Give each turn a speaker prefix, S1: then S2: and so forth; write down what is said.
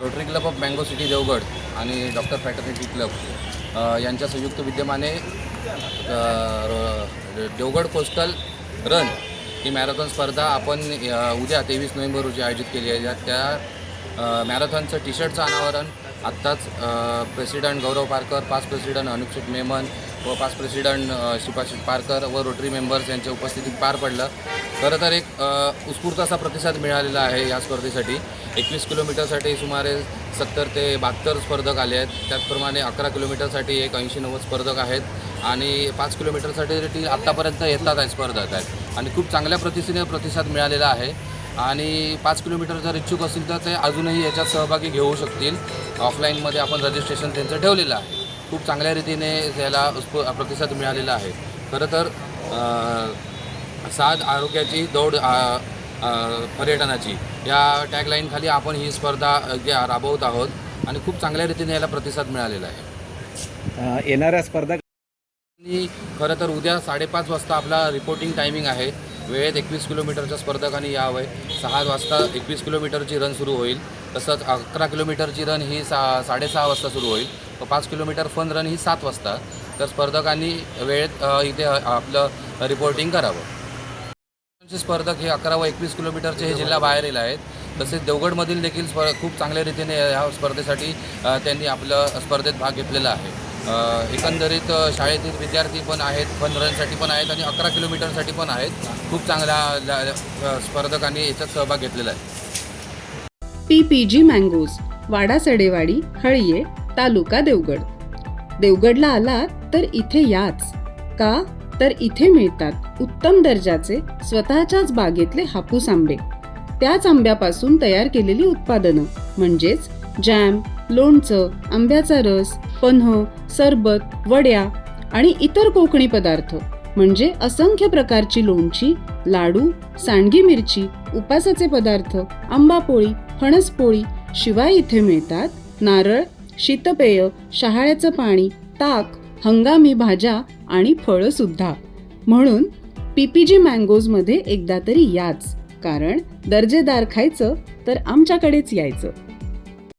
S1: Rotary Club of Mango City Devgad आणि doctor fraternity club यांच्या संयुक्त विद्यमाने रो- देवगड कोस्टल रन ही मॅरेथॉन स्पर्धा आपण उद्या तेवीस नोव्हेंबर रोजी आयोजित केली आहे. त्या मॅरेथॉनचं टी शर्टचं अनावरण आत्ताच प्रेसिडंट प्रेसिडेंट गौरव पारकर पाच प्रेसिडेंट अनुक्षित मेमन व पाच प्रेसिडेंट अ, शिपाशी पारकर व रोटरी मेंबर्स यांच्या उपस्थितीत पार पडलं. खरं तर एक उत्स्फूर्त असा प्रतिसाद मिळालेला आहे या स्पर्धेसाठी. एकवीस किलोमीटरसाठी सुमारे सत्तर ते बहात्तर स्पर्धक आले आहेत. त्याचप्रमाणे अकरा किलोमीटरसाठी एक ऐंशी नव्वद स्पर्धक आहेत. आणि पाच किलोमीटरसाठी आत्तापर्यंत येतात आहेत येत आहेत. आणि खूप चांगल्या प्रतिसाद प्रतिसाद मिळालेला आहे. आणि पाच किलोमीटर जर इच्छुक असतील तर ते अजूनही याच्यात सहभागी घेऊ शकतील. ऑफलाईनमध्ये आपण रजिस्ट्रेशन त्यांचं ठेवलेलं आहे. खूप चांगल्या रीतीने त्याला प्रतिसाद मिळालेला आहे. खरं तर साध आरोग्याची दौड पर्यटनाची या टॅगलाईनखाली आपण ही स्पर्धा राबवत आहोत आणि खूप चांगल्या रीतीने याला प्रतिसाद मिळालेला आहे.
S2: येणाऱ्या स्पर्धा
S1: खरं तर उद्या साडेपाच वाजता आपला रिपोर्टिंग टायमिंग आहे. वेळेत एकवीस किलोमीटरच्या स्पर्धकांनी यावं. सहा वाजता एकवीस किलोमीटरची रन सुरू होईल. तसंच अकरा किलोमीटरची रन ही सा साडेसहा वाजता सुरू होईल. पाच किलोमीटर फन रन ही सात वाजता. तर स्पर्धकांनी वेळेत इथे आपलं रिपोर्टिंग करावं. स्पर्धक हे अकरा व एकवीस किलोमीटरचे हे जिल्हा बाहेरील आहेत. तसेच देवगडमधील देखील स्प खूप चांगल्या रीतीने ह्या स्पर्धेसाठी त्यांनी आपलं स्पर्धेत भाग घेतलेला आहे. एकंदरीत शाळेतील विद्यार्थी पण आहेत फन रनसाठी पण आहेत आणि अकरा किलोमीटरसाठी पण आहेत. खूप चांगल्या स्पर्धकांनी याच्यात सहभाग घेतलेला आहे.
S3: P P G mangoes Wada Sadewadi Haliye तालुका देवगड. देवगडला आलात तर इथे याच. का? तर इथे मिळतात उत्तम दर्जाचे स्वतःच्याच बागेतले हापूस आंबे. त्याच आंब्यापासून तयार केलेली उत्पादनं म्हणजेच जॅम लोणचं आंब्याचा रस पन्ह सरबत वड्या आणि इतर कोकणी पदार्थ म्हणजे असंख्य प्रकारची लोणची लाडू सांडगी मिरची उपासाचे पदार्थ आंबापोळी फणसपोळी शिवाय इथे मिळतात नारळ शीतपेय शहाळ्याचं पाणी ताक हंगामी भाज्या आणि फळं सुद्धा. म्हणून पीपीजी मँगोजमध्ये एकदा तरी याच. कारण दर्जेदार खायचं तर आमच्याकडेच यायचं.